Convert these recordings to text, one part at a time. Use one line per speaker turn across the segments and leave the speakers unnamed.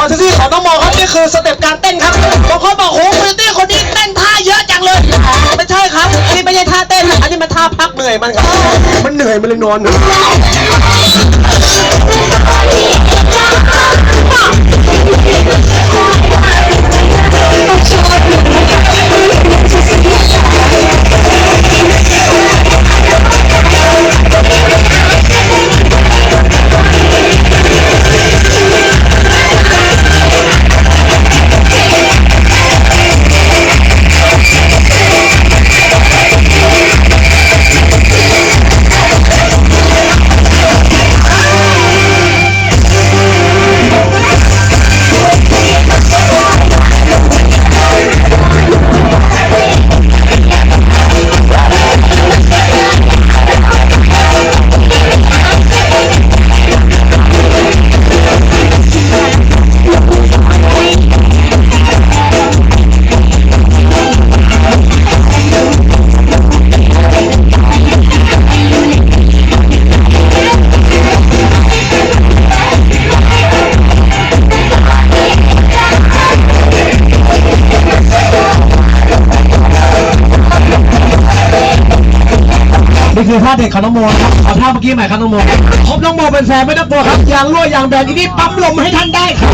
ความเซ็กซี่ของน้องโมครับนี่คือสเต็ปการเต้นครับบางคนบอกโอ้โหคุณตี้คนนี้เต้นท่าเยอะจังเลยไม่ใช่ครับอันนี้ไม่ใช่ท่าเต้นอันนี้มันท่าพักเหนื่อยมันครับ มันเหนื่อยมันเลยนอนหนู คือท่าเด็กของน้องโมนะครับขอท่าเมื่อกี้ใหม่ครับน้องโมครบน้องโมเป็นแฟนไม่ต้องกลัวครับยางรั่วยางแบนอีนี่ปั๊มลมให้ท่านได้ครับ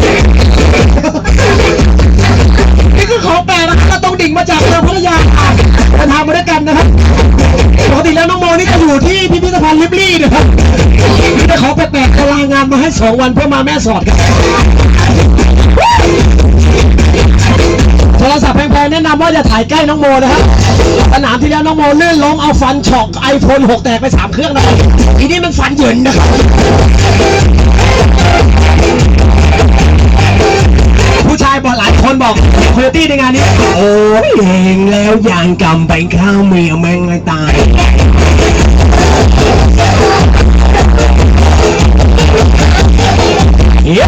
นี่คือของแปลกนะครับเราต้องดิ่งมาจากเมืองพัทยาค่ะเดินทางมาด้วยกันนะครับปกติแล้วน้องโมนี่จะอยู่ที่พิพิธภัณฑ์ลิบลี่นะครับนี่ได้ของแปลกๆจะลางงานมาให้สองวันเพื่อมาแม่สอดครับ ว่าอย่าถ่ายใกล้น้องโมนะครับสนามที่แล้วน้องโมลื่นล้มเอาฟันฉอกไอโฟน6แตกไปสามเครื่องนะครับทีนี้มันฟันเหยินนะครับผู้ชายบอกหลายคนบอกคโยตี้ในงานนี้ โอ้ยเองแล้วยางกำไปข้าวเมียแม่งตายเหี้ย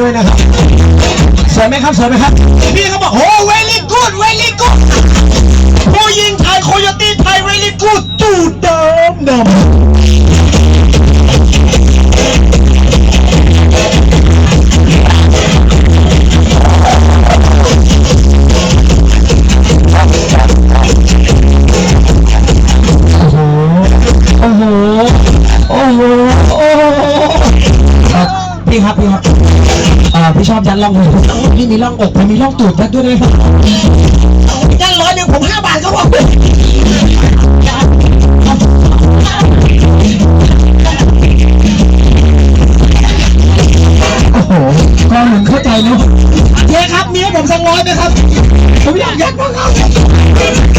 ด้วยนะครับสวยไหมครับสวยไหมครับพี่เขาบอกโอ้เว้ อบยันล่องเลยพี่มีล่องอกผมมีล่องตูดยัดด้วยนะครับยันร้อยหนึ่งผมห้าบาทก็พอโอ้โหก็เหมือนเข้าใจเนอะเจ๊ครับเมีให้ผมสักร้อยไหมครับ ผมอยากยัดมากครับ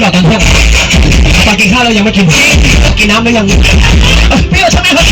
หลกกันพวกตอนกินข้าวเรายังไม่กิน กินน้ำแล้วยังเปรี้ยวใช่ไหมครับ